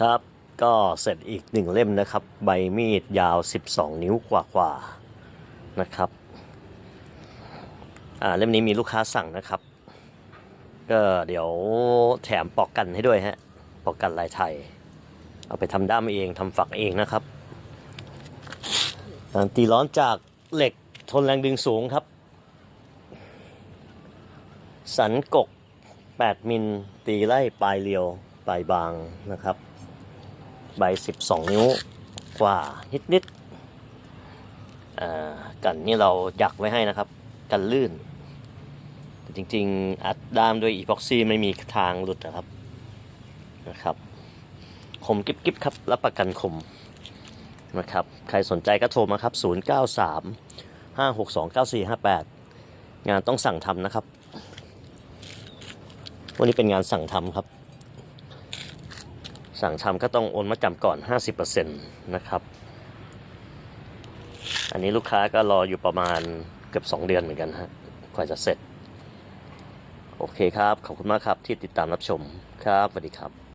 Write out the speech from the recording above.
ครับก็เสร็จอีกหนึ่งเล่มนะครับ ใบมีดยาว 12 นิ้วกว่าๆนะครับอ่าเล่มนี้มีลูกค้าสั่งนะครับ ก็เดี๋ยวแถมปอกกันให้ด้วยฮะปอกกันลายไทย เอาไปทำด้ามเองทำฝักเองนะครับการตีร้อนจากเหล็กทนแรงดึงสูงครับ สันกก 8 มิลตีไล่ปลายเรียวปลายบางนะครับ ใบ 12 นิ้วกว่านิดนิดๆกันนี่เรายักไว้ให้นะครับ กันลื่น แต่จริงๆ อัดด้ามด้วยอีพ็อกซี่ไม่มีทางหลุดนะครับนะครับคมกิ๊บกิ๊บครับรับประกันคมนะครับใครสนใจก็โทรมาครับ 093 562 9458 งานต้องสั่งทำนะครับ วันนี้เป็นงานสั่งทำครับ สั่งชำก็ต้องโอนมาจำก่อน 50%นะครับ อันนี้ลูกค้าก็รออยู่ประมาณเกือบ 2 เดือนเหมือนกันฮะกว่าจะเสร็จ โอเคครับ ขอบคุณมากครับที่ติดตามรับชมครับสวัสดีครับ